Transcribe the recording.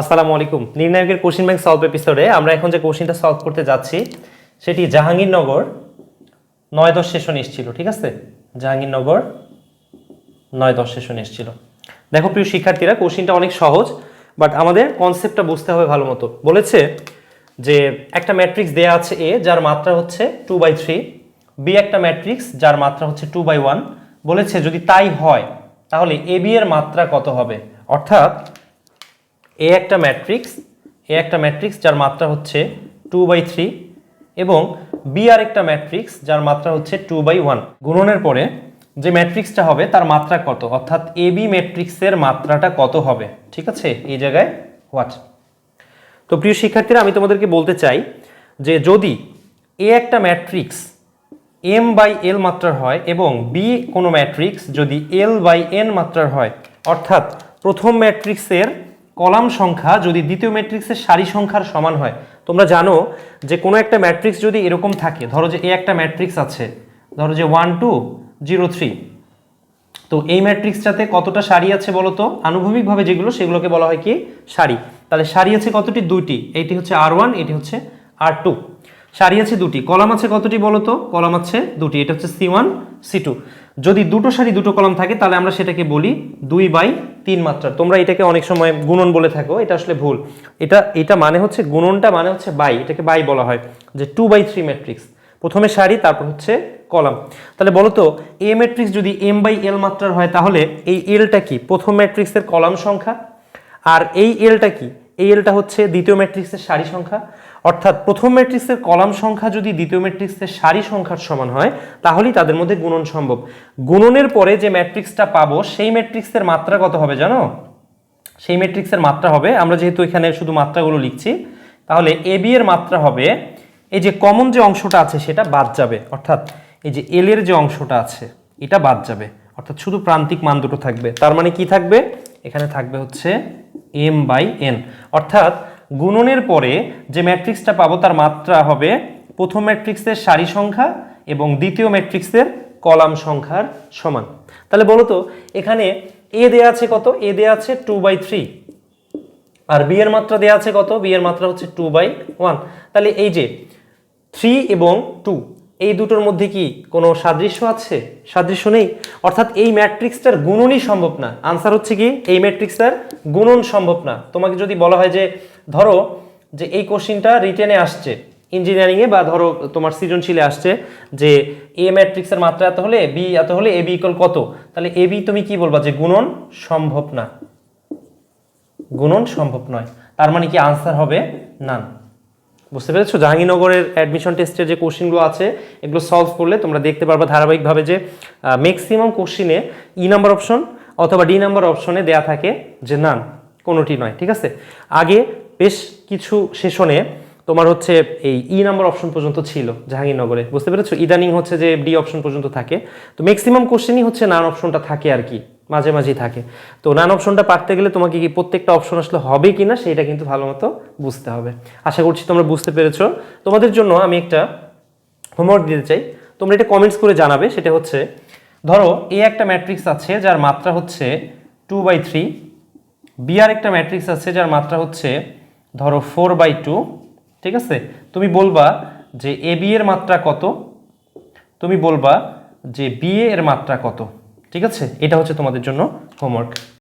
আসসালামু আলাইকুম। নির্ণায়কের question bank solve এপিসোডে আমরা এখন যে কোশ্চিনটা সলভ করতে যাচ্ছি, সেটি জাহাঙ্গীরনগর নয় দশ সেশন এসেছিল, ঠিক আছে? জাহাঙ্গীরনগর নয় দশ সেশন এসেছিল। দেখো প্রিয় শিক্ষার্থীরা, কোশ্চিনটা অনেক সহজ বাট আমাদের কনসেপ্টটা বুঝতে হবে ভালো মতো। বলেছে যে একটা ম্যাট্রিক্স দেয়া আছে এ যার মাত্রা হচ্ছে টু বাই থ্রি বি একটা ম্যাট্রিক্স যার মাত্রা হচ্ছে টু বাই ওয়ান বলেছে যদি তাই হয়, তাহলে এ বি এর মাত্রা কত হবে? অর্থাৎ এ একটা ম্যাট্রিক্স এ একটা ম্যাট্রিক্স যার মাত্রা হচ্ছে টু বাই থ্রি এবং বি আর একটা ম্যাট্রিক্স যার মাত্রা হচ্ছে টু বাই ওয়ান গুণনের পরে যে ম্যাট্রিক্সটা হবে তার মাত্রা কত? অর্থাৎ এ বি ম্যাট্রিক্সের মাত্রাটা কত হবে? ঠিক আছে? এই জায়গায় হোয়াট তো প্রিয় শিক্ষার্থীরা, আমি তোমাদেরকে বলতে চাই যে যদি এ একটা ম্যাট্রিক্স এম বাই এল মাত্রার হয় এবং বি কোনো ম্যাট্রিক্স যদি এল বাই এন মাত্রার হয়, অর্থাৎ প্রথম ম্যাট্রিক্সের কলাম সংখ্যা যদি দ্বিতীয় ম্যাট্রিক্সের সারি সংখ্যার সমান হয়, তোমরা জানো যে কোনো একটা ম্যাট্রিক্স যদি এরকম থাকে, ধরো যে এ একটা ম্যাট্রিক্স আছে, ধরো যে ওয়ান, টু, জিরো, থ্রি, তো এই ম্যাট্রিক্সটাতে কতটা সারি আছে বলো তো আনুভূমিকভাবে যেগুলো, সেগুলোকে বলা হয় কি? সারি। তাহলে সারি আছে কতটি? দুইটি। এইটি হচ্ছে আর ওয়ান, এটি হচ্ছে আর টু। সারি আছে দুটি। কলাম আছে কতটি বলো তো কলাম আছে দুটি। এটা হচ্ছে সি ওয়ান, সি টু। যদি দুটো সারি, দুটো কলাম থাকে, তাহলে আমরা সেটাকে বলি দুই বাই তিন মাত্রা। তোমরা এটাকে অনেক সময় গুণন বলে থাকো, এটা আসলে ভুল। এটা এটা মানে হচ্ছে, গুণনটা মানে হচ্ছে বাই, এটাকে বাই বলা হয়, যে টু বাই থ্রি ম্যাট্রিক্স। প্রথমে সারি, তারপর হচ্ছে কলাম। তাহলে বলো তো এ ম্যাট্রিক্স যদি এম বাই এল মাত্রার হয়, তাহলে এই এলটা কি? প্রথম ম্যাট্রিক্সের কলাম সংখ্যা। আর এই এলটা কি? এই এলটা হচ্ছে দ্বিতীয় ম্যাট্রিক্সের সারি সংখ্যা। অর্থাৎ প্রথম ম্যাট্রিক্সের কলাম সংখ্যা যদি দ্বিতীয় ম্যাট্রিক্সের সারি সংখ্যার সমান হয়, তাহলেই তাদের মধ্যে গুণন সম্ভব। গুণনের পরে যে ম্যাট্রিক্সটা পাবো, সেই ম্যাট্রিক্সের মাত্রা কত হবে জানো? সেই ম্যাট্রিক্সের মাত্রা হবে, আমরা যেহেতু এখানে শুধু মাত্রাগুলো লিখছি, তাহলে এ বি এর মাত্রা হবে, এই যে কমন যে অংশটা আছে সেটা বাদ যাবে। অর্থাৎ এই যে এল এর যে অংশটা আছে, এটা বাদ যাবে। অর্থাৎ শুধু প্রান্তিক মান দুটো থাকবে। তার মানে কি থাকবে? এখানে থাকবে হচ্ছে এম বাই এন অর্থাৎ গুণনের পরে যে ম্যাট্রিক্সটা পাবো তার মাত্রা হবে প্রথম ম্যাট্রিক্সের সারি সংখ্যা এবং দ্বিতীয় ম্যাট্রিক্সের কলাম সংখ্যার সমান। তাহলে বলো তো, এখানে এ দেয়া আছে কত? এ দেয়া আছে টু বাই থ্রি আর বি এর মাত্রা দেওয়া আছে কত? বি এর মাত্রা হচ্ছে টু বাই ওয়ান তাহলে এই যে থ্রি এবং টু এই দুটোর মধ্যে কি কোনো সাদৃশ্য আছে? সাদৃশ্য নেই? অর্থাৎ এই ম্যাট্রিক্সটার গুণনই সম্ভব না। আনসার হচ্ছে কি, এই ম্যাট্রিক্সটার গুণন সম্ভব না। তোমাকে যদি বলা হয় যে, ধরো যে এই কোশ্চিনটা রিটেনে আসছে, ইঞ্জিনিয়ারিংয়ে বা ধরো তোমার সৃজনশীলে আসছে যে এ ম্যাট্রিক্সের মাত্রা এত হলে, বি এত হলে, এ বি ইকুয়াল কত? তাহলে এ বি তুমি কি বলবা যে গুণন সম্ভব না। গুণন সম্ভব নয়। তার মানে কি আনসার হবে? নান। বুঝতে পেরেছ? জাহাঙ্গীরনগরের অ্যাডমিশন টেস্টের যে কোশ্চিনগুলো আছে, এগুলো সলভ করলে তোমরা দেখতে পারবা ধারাবাহিকভাবে যে ম্যাক্সিমাম কোশ্চিনে ই নাম্বার অপশন অথবা ডি নাম্বার অপশনে দেয়া থাকে যে নান কোনোটি নয়, ঠিক আছে? আগে বেশ কিছু সেশনে তোমার হচ্ছে এই ই নাম্বার অপশন পর্যন্ত ছিল জাহাঙ্গীরনগরে, বুঝতে পেরেছ? ইদানিং হচ্ছে যে ডি অপশন পর্যন্ত থাকে। তো ম্যাক্সিমাম কোশ্চেনই হচ্ছে নান অপশনটা থাকে আর কি। মাঝে মাঝেই থাকে। তো নান অপশনটা পারতে গেলে তোমাকে কি প্রত্যেকটা অপশন আসলে হবে কি না সেটা কিন্তু ভালো মতো বুঝতে হবে। আশা করছি তোমরা বুঝতে পেরেছ। তোমাদের জন্য আমি একটা হোমওয়ার্ক দিতে চাই। তোমরা এটা কমেন্টস করে জানাবে। সেটা হচ্ছে, ধরো এ একটা ম্যাট্রিক্স আছে যার মাত্রা হচ্ছে টু বাই থ্রি বি আর একটা ম্যাট্রিক্স আছে যার মাত্রা হচ্ছে, ধরো ফোর বাই টু ঠিক আছে? তুমি বলবা যে এ বি এর মাত্রা কত? তুমি বলবা যে বি এর মাত্রা কত? ঠিক আছে? এটা হচ্ছে তোমাদের জন্য হোমওয়ার্ক